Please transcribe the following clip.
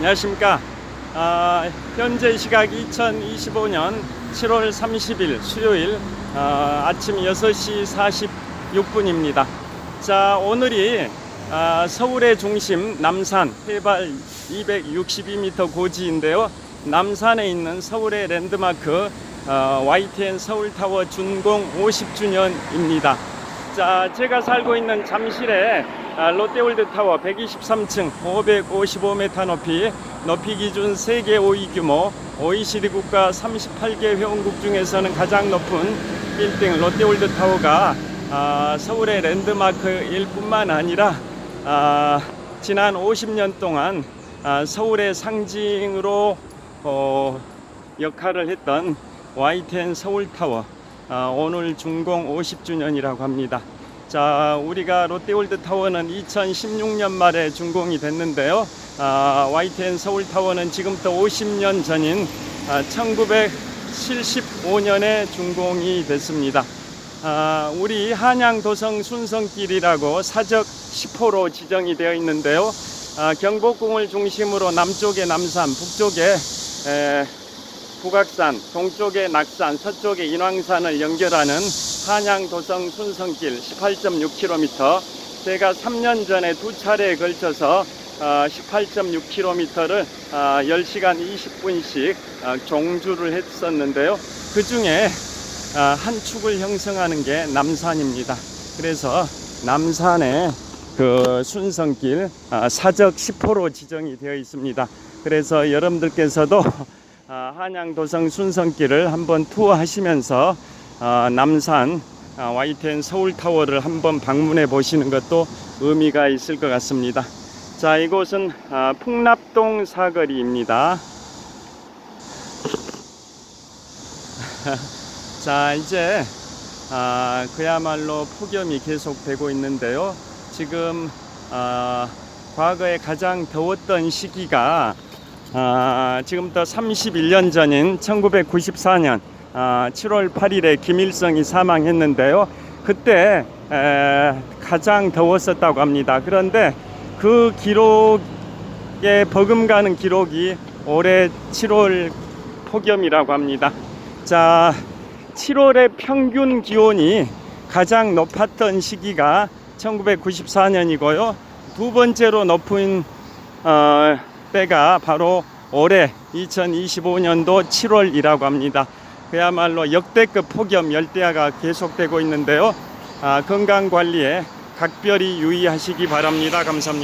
안녕하십니까. 아, 현재 시각 2025년 7월 30일 수요일 아, 아침 6시 46분입니다. 자, 오늘이 아, 서울의 중심 남산 해발 262m 고지인데요. 남산에 있는 서울의 랜드마크 어, YTN 서울타워 준공 50주년입니다. 자, 제가 살고 있는 잠실에 아, 롯데월드 타워 123층 555m 높이 높이 기준 세계 5위 규모 OECD 국가 38개 회원국 중에서는 가장 높은 빌딩 롯데월드 타워가 아, 서울의 랜드마크일 뿐만 아니라 아, 지난 50년 동안 아, 서울의 상징으로 어, 역할을 했던 YTN 서울타워 아, 오늘 준공 50주년이라고 합니다. 자, 우리가 롯데월드 타워는 2016년 말에 준공이 됐는데요. 아, YTN 서울 타워는 지금부터 50년 전인 아, 1975년에 준공이 됐습니다. 아, 우리 한양 도성 순성길이라고 사적 10호로 지정이 되어 있는데요. 아, 경복궁을 중심으로 남쪽에 남산, 북쪽에 에, 북악산, 동쪽에 낙산, 서쪽에 인왕산을 연결하는 한양 도성 순성길 18.6km. 제가 3년 전에 두 차례에 걸쳐서 18.6km를 10시간 20분씩 어, 종주를 했었는데요. 그 중에 아, 한 축을 형성하는 게 남산입니다. 그래서 남산에 그 순성길 아, 사적 10호로 지정이 되어 있습니다. 그래서 여러분들께서도 아, 한양 도성 순성길을 한번 투어하시면서 아, 남산 아, YTN 서울 타워를 한번 방문해 보시는 것도 의미가 있을 것 같습니다. 자, 이곳은 아, 풍납동 사거리입니다. 자, 이제 아, 그야말로 폭염이 계속되고 있는데요. 지금 아, 과거에 가장 더웠던 시기가 아, 지금부터 31년 전인 1994년 아, 7월 8일에 김일성이 사망했는데요. 그때 에, 가장 더웠었다고 합니다. 그런데 그 기록에 버금가는 기록이 올해 7월 폭염이라고 합니다. 자, 7월의 평균 기온이 가장 높았던 시기가 1994년이고요. 두 번째로 높은 어, 때가 바로 올해 2025년도 7월이라고 합니다. 그야말로 역대급 폭염 열대야가 계속되고 있는데요. 아, 건강 관리에 각별히 유의하시기 바랍니다. 감사합니다.